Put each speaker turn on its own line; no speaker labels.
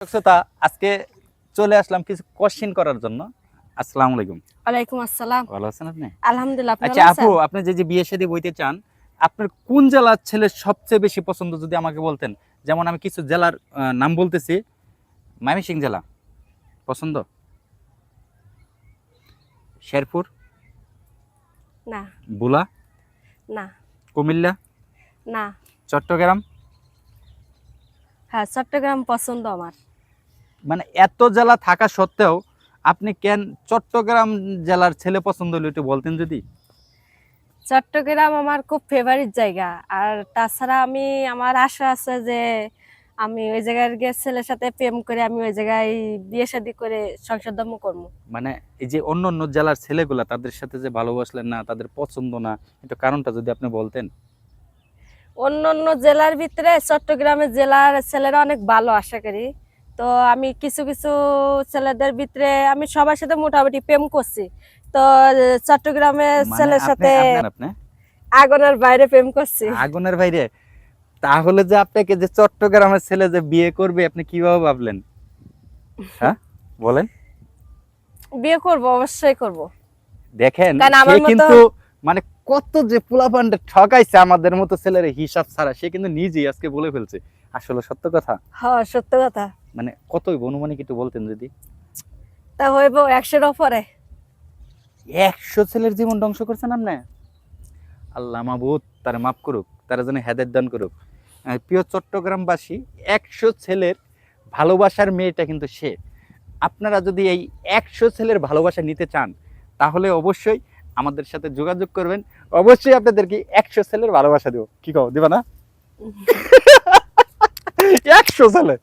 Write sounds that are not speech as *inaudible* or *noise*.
শ্রোতা আজকে চলে আসলাম কিছু কোশ্চেন করার জন্য। আসসালামু আলাইকুম।
ওয়ালাইকুম আসসালাম।
ভালো আছেন আপনি?
আলহামদুলিল্লাহ
আচ্ছা আপু আপনি যে যে বিয়ে শাদী বইতে চান আপনার কোন জেলার ছেলে সবচেয়ে বেশি পছন্দ যদি আমাকে বলতেন? যেমন আমি কিছু জেলার নাম বলতেছি। ময়মনসিংহ জেলা। পছন্দ? শেরপুর?
না।
বুলা?
না।
কুমিল্লা?
না।
চট্টগ্রাম?
হ্যাঁ চট্টগ্রাম পছন্দ আমার।
মানে এত জেলা থাকা সত্ত্বেও আপনি কেন চট্টগ্রাম জেলার ছেলে পছন্দ হলো একটু বলতেন যদি?
চট্টগ্রাম আমার খুব ফেভারিট জায়গা। আর তাছাড়া আমি আমার আশা আছে যে আমি ওই জায়গার গিয়ে ছেলের সাথে প্রেম করে আমি ওই জায়গায় বিয়ে শাদী করে সংসার ধর্ম করব।
মানে এই যে অন্য অন্য জেলার ছেলেগুলা তাদের সাথে যে ভালোবাসলেন না তাদের পছন্দ না এটা কারণটা যদি আপনি বলতেন।
অন্য অন্য জেলার ভিতরে চট্টগ্রামের জেলার ছেলেরা অনেক ভালো আশা করি। তো আমি কিছু কিছু ছেলেদের ভিতরে আমি সবার সাথে মোটামুটি প্রেম করছি। তো চট্টগ্রামের
মানে
ছেলের সাথে আগুনের বাইরে প্রেম করছি।
আগুনের বাইরে? তাহলে যে আপনাকে যে চট্টগ্রামের ছেলে যে বিয়ে করবে আপনি কীভাবে ভাবলেন? হ্যাঁ? বলেন।
বিয়ে করব অবশ্যই করব।
দেখেন কিন্তু মানে কত যে পোলাপান্ডে ঠকাইছে আমাদের মতো ছেলের হিসাব ছাড়া সে কিন্তু নিজেই আজকে বলে ফেলছে। আসলে সত্য কথা?
হ্যাঁ সত্য কথা।
মানে কতই অনুমানিক একটু বলতেন যদি।
তা হইব একশোর ওপরে।
একশো ছেলের জীবন ধ্বংস করছেন আপনি আল্লাহ মাহবুদ তারা মাফ করুক তারা যেন হেদায়ত দান করুক। প্রিয় চট্টগ্রামবাসী একশো ছেলের ভালোবাসার মেয়েটা কিন্তু সে। আপনারা যদি এই একশো ছেলের ভালোবাসা নিতে চান তাহলে অবশ্যই আমাদের সাথে যোগাযোগ করবেন। অবশ্যই আপনাদেরকে একশো সেলের ভালোবাসা দেবো। কি কও? দিবা না? *laughs* একশো ছেলে